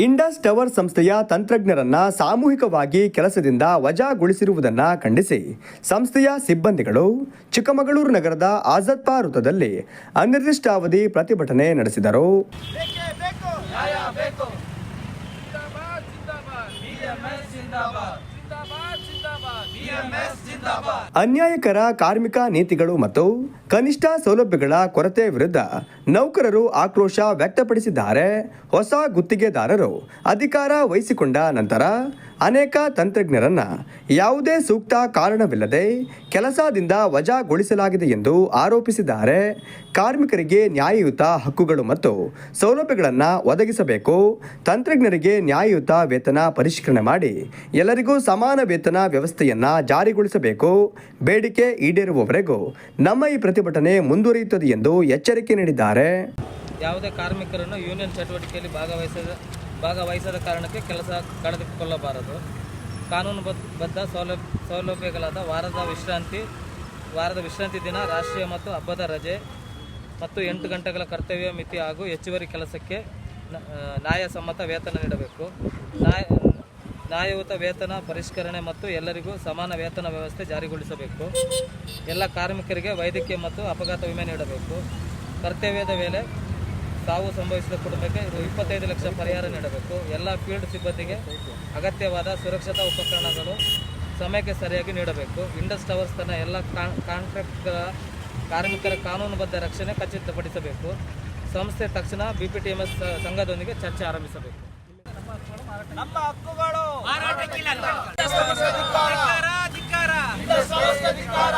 Indus tower ಸಂಸ್ಥೆಯ ತಂತ್ರಜ್ಞರನ್ನ ಸಾಮೂಹಿಕವಾಗಿ ಕೆಲಸದಿಂದ ವಜಾಗೊಳಿಸಿರುವುದನ್ನು ಖಂಡಿಸಿ ಸಂಸ್ಥೆಯ ಸಿಬ್ಬಂದಿಗಳು ಚಿಕ್ಕಮಗಳೂರು ನಗರದ ಆಜಾದ್ ವೃತ್ತದಲ್ಲಿ ಅನಿರ್ದಿಷ್ಟಾವಧಿ ಪ್ರತಿಭಟನೆ ನಡೆಸಿದರು ಅನ್ಯಾಯಕರ ಕಾರ್ಮಿಕ ನೀತಿಗಳು ಮತ್ತು ಕನಿಷ್ಠ ಸೌಲಭ್ಯಗಳ ಕೊರತೆ ವಿರುದ್ಧ ನೌಕರರು ಆಕ್ರೋಶ ವ್ಯಕ್ತಪಡಿಸಿದ್ದಾರೆ. ಹೊಸ ಗುತ್ತಿಗೆದಾರರು ಅಧಿಕಾರ ವಹಿಸಿಕೊಂಡ ನಂತರ ಅನೇಕ ತಂತ್ರಜ್ಞರನ್ನ ಯಾವುದೇ ಸೂಕ್ತ ಕಾರಣವಿಲ್ಲದೆ ಕೆಲಸದಿಂದ ವಜಾಗೊಳಿಸಲಾಗಿದೆ ಎಂದು ಆರೋಪಿಸಿದ್ದಾರೆ. ಕಾರ್ಮಿಕರಿಗೆ ನ್ಯಾಯಯುತ ಹಕ್ಕುಗಳು ಮತ್ತು ಸೌಲಭ್ಯಗಳನ್ನು ಒದಗಿಸಬೇಕು. ತಂತ್ರಜ್ಞರಿಗೆ ನ್ಯಾಯಯುತ ವೇತನ ಪರಿಷ್ಕರಣೆ ಮಾಡಿ ಎಲ್ಲರಿಗೂ ಸಮಾನ ವೇತನ ವ್ಯವಸ್ಥೆಯನ್ನು ಜಾರಿಗೊಳಿಸಬೇಕು. ಬೇಡಿಕೆ ಈಡೇರುವವರೆಗೂ ನಮ್ಮ ಈ ಪ್ರತಿಭಟನೆ ಮುಂದುವರಿಯುತ್ತದೆ ಎಂದು ಎಚ್ಚರಿಕೆ ನೀಡಿದ್ದಾರೆ. ಯಾವುದೇ ಕಾರ್ಮಿಕರನ್ನು ಯೂನಿಯನ್ ಚಟುವಟಿಕೆಯಲ್ಲಿ ಭಾಗವಹಿಸದ ಭಾಗವಹಿಸದ ಕಾರಣಕ್ಕೆ ಕೆಲಸ ಕಳೆದುಕೊಳ್ಳಬಾರದು. ಕಾನೂನು ಬದ್ಧ- ಬದ್ಧ ಸೌಲಭ್ಯ ಸೌಲಭ್ಯಗಳಾದ ವಾರದ ವಿಶ್ರಾಂತಿ ವಾರದ ವಿಶ್ರಾಂತಿ ದಿನ, ರಾಷ್ಟ್ರೀಯ ಮತ್ತು ಹಬ್ಬದ ರಜೆ ಮತ್ತು ಎಂಟು ಗಂಟೆಗಳ ಕರ್ತವ್ಯ, ಮಿತಿ ಹಾಗೂ ಹೆಚ್ಚುವರಿ ಕೆಲಸಕ್ಕೆ ನ್ಯಾಯಸಮ್ಮತ ವೇತನ ನೀಡಬೇಕು. ನ್ಯಾಯ ನ್ಯಾಯಯುತ ವೇತನ ಪರಿಷ್ಕರಣೆ ಮತ್ತು ಎಲ್ಲರಿಗೂ ಸಮಾನ ವೇತನ ವ್ಯವಸ್ಥೆ ಜಾರಿಗೊಳಿಸಬೇಕು. ಎಲ್ಲ ಕಾರ್ಮಿಕರಿಗೆ ವೈದ್ಯಕೀಯ ಮತ್ತು ಅಪಘಾತ ವಿಮೆ ನೀಡಬೇಕು. ಕರ್ತವ್ಯದ ವೇಳೆ ಸಾವು ಸಂಭವಿಸಿದ ಕುಟುಂಬಕ್ಕೆ ಇಪ್ಪತ್ತೈದು ಲಕ್ಷ ಪರಿಹಾರ ನೀಡಬೇಕು. ಎಲ್ಲ ಫೀಲ್ಡ್ ಸಿಬ್ಬಂದಿಗೆ ಅಗತ್ಯವಾದ ಸುರಕ್ಷತಾ ಉಪಕರಣಗಳು ಸಮಯಕ್ಕೆ ಸರಿಯಾಗಿ ನೀಡಬೇಕು. ಇಂಡಸ್ ಟವರ್ಸ್ ತನ್ನ ಎಲ್ಲ ಕಾಂಟ್ರಾಕ್ಟ್ಗಳ, ಕಾರ್ಮಿಕರ ಕಾನೂನುಬದ್ಧ ರಕ್ಷಣೆ ಖಚಿತಪಡಿಸಬೇಕು. ಸಂಸ್ಥೆ ತಕ್ಷಣ B P T M S ಸಂಘದೊಂದಿಗೆ ಚರ್ಚೆ ಆರಂಭಿಸಬೇಕು. ನಮ್ಮ ಹಕ್ಕುಗಳು ನ್ಯಾಯಯುತ ಅಧಿಕಾರ